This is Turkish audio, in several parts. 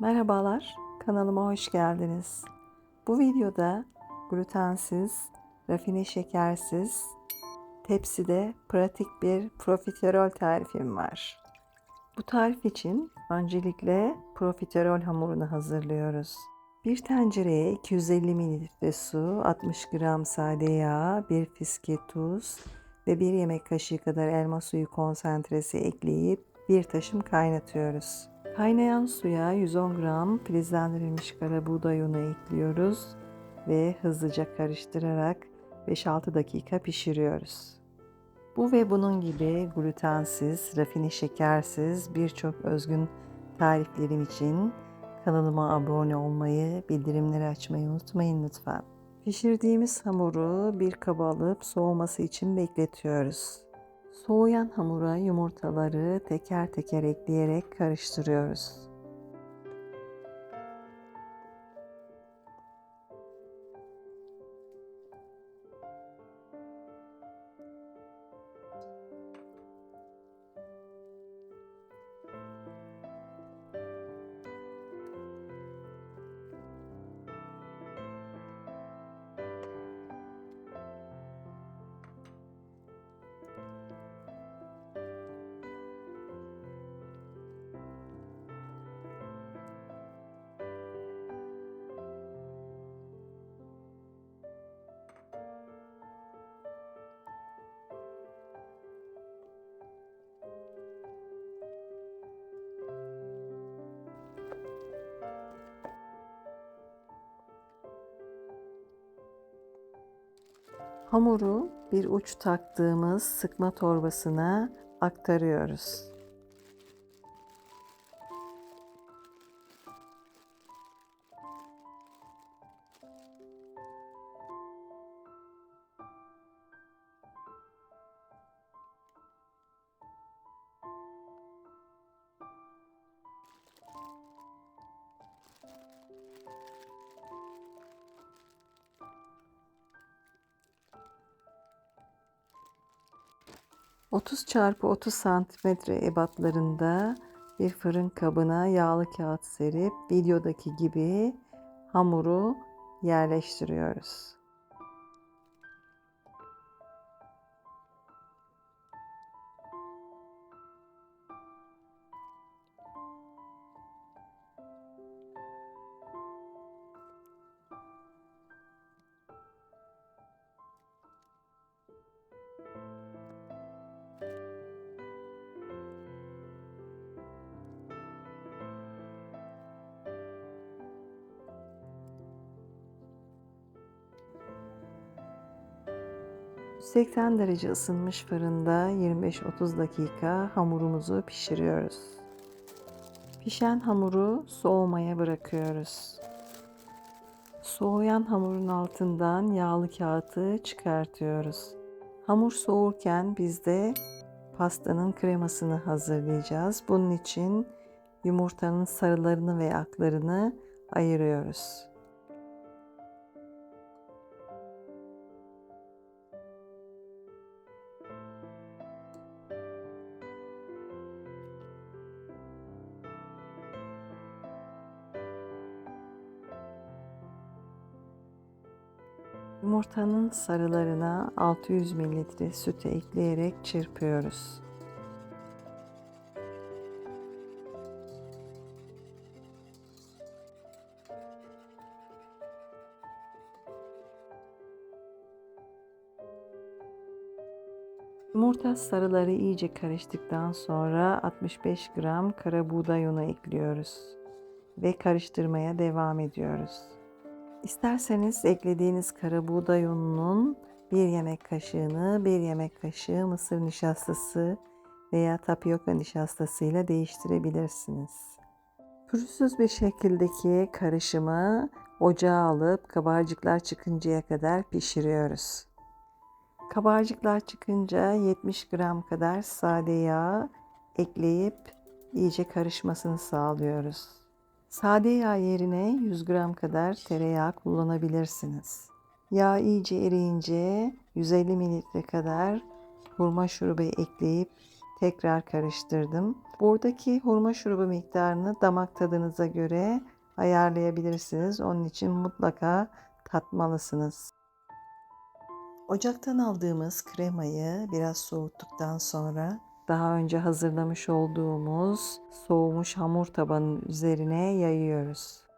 Merhabalar, kanalıma hoş geldiniz. Bu videoda glutensiz, rafine şekersiz, tepside pratik bir profiterol tarifim var. Bu tarif için öncelikle profiterol hamurunu hazırlıyoruz. Bir tencereye 250 ml su, 60 gram sade yağ, bir fiske tuz ve bir yemek kaşığı kadar elma suyu konsantresi ekleyip bir taşım kaynatıyoruz. Kaynayan suya 110 gram filizlendirilmiş kara buğday unu ekliyoruz ve hızlıca karıştırarak 5-6 dakika pişiriyoruz. Bu ve bunun gibi glutensiz, rafine şekersiz birçok özgün tariflerim için kanalıma abone olmayı, bildirimleri açmayı unutmayın lütfen. Pişirdiğimiz hamuru bir kaba alıp soğuması için bekletiyoruz. Soğuyan hamura yumurtaları teker teker ekleyerek karıştırıyoruz. Hamuru bir uç taktığımız sıkma torbasına aktarıyoruz. ...30 çarpı 30 santimetre ebatlarında bir fırın kabına yağlı kağıt serip videodaki gibi hamuru yerleştiriyoruz. ...180 derece ısınmış fırında 25-30 dakika hamurumuzu pişiriyoruz. Pişen hamuru soğumaya bırakıyoruz. Soğuyan hamurun altından yağlı kağıtı çıkartıyoruz. Hamur soğurken biz de pastanın kremasını hazırlayacağız. Bunun için yumurtanın sarılarını ve aklarını ayırıyoruz. Yumurtanın sarılarına 600 ml sütü ekleyerek çırpıyoruz. Yumurta sarıları iyice karıştıktan sonra 65 gram kara buğday unu ekliyoruz ve karıştırmaya devam ediyoruz. İsterseniz eklediğiniz kara buğday ununun bir yemek kaşığını bir yemek kaşığı mısır nişastası veya tapioka nişastası ile değiştirebilirsiniz. Pürüzsüz bir şekildeki karışımı ocağa alıp kabarcıklar çıkıncaya kadar pişiriyoruz. Kabarcıklar çıkınca 70 gram kadar sade yağ ekleyip iyice karışmasını sağlıyoruz. Sade yağ yerine 100 gram kadar tereyağı kullanabilirsiniz. Yağ iyice eriyince 150 mililitre kadar hurma şurubu ekleyip tekrar karıştırdım. Buradaki hurma şurubu miktarını damak tadınıza göre ayarlayabilirsiniz. Onun için mutlaka tatmalısınız. Ocaktan aldığımız kremayı biraz soğuttuktan sonra daha önce hazırlamış olduğumuz soğumuş hamur tabanın üzerine yayıyoruz.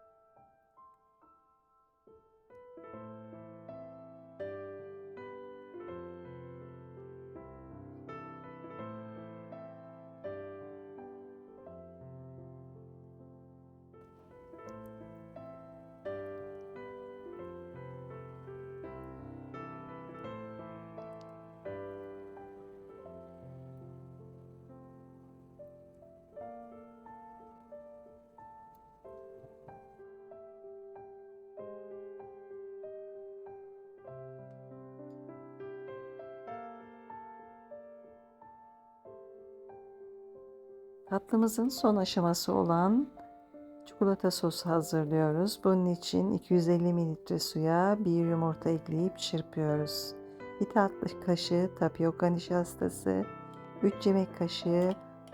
Tatlımızın son aşaması olan çikolata sosu hazırlıyoruz. Bunun için 250 mililitre suya bir yumurta ekleyip çırpıyoruz. Bir tatlı kaşığı tapioka nişastası, 3 yemek kaşığı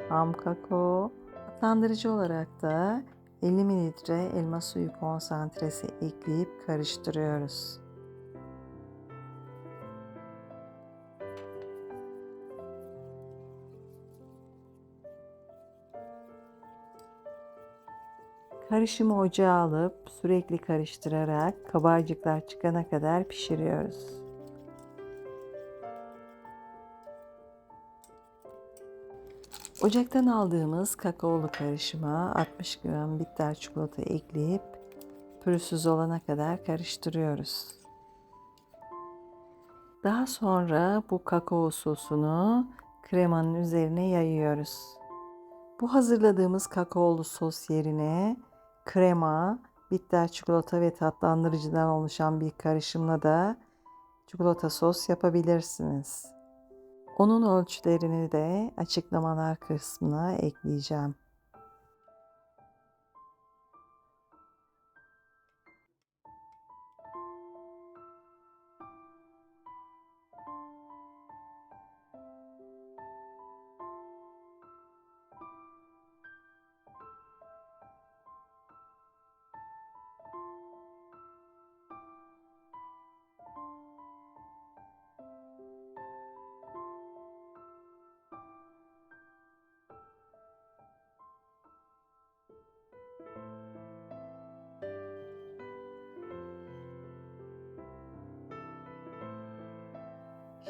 ham kakao, tatlandırıcı olarak da 50 mililitre elma suyu konsantresi ekleyip karıştırıyoruz. Karışımı ocağa alıp sürekli karıştırarak kabarcıklar çıkana kadar pişiriyoruz. Ocaktan aldığımız kakaolu karışıma 60 gram bitter çikolata ekleyip pürüzsüz olana kadar karıştırıyoruz. Daha sonra bu kakao sosunu kremanın üzerine yayıyoruz. Bu hazırladığımız kakaolu sos yerine krema, bitter çikolata ve tatlandırıcıdan oluşan bir karışımla da çikolata sos yapabilirsiniz. Onun ölçülerini de açıklamalar kısmına ekleyeceğim.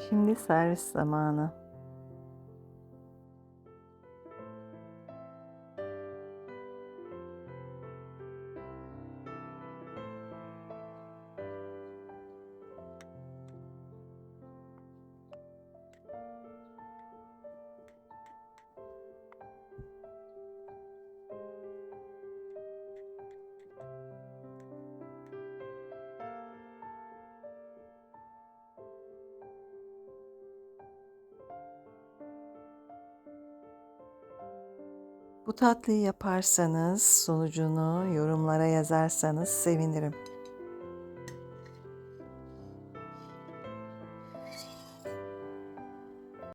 Şimdi servis zamanı. Bu tatlıyı yaparsanız sonucunu yorumlara yazarsanız sevinirim.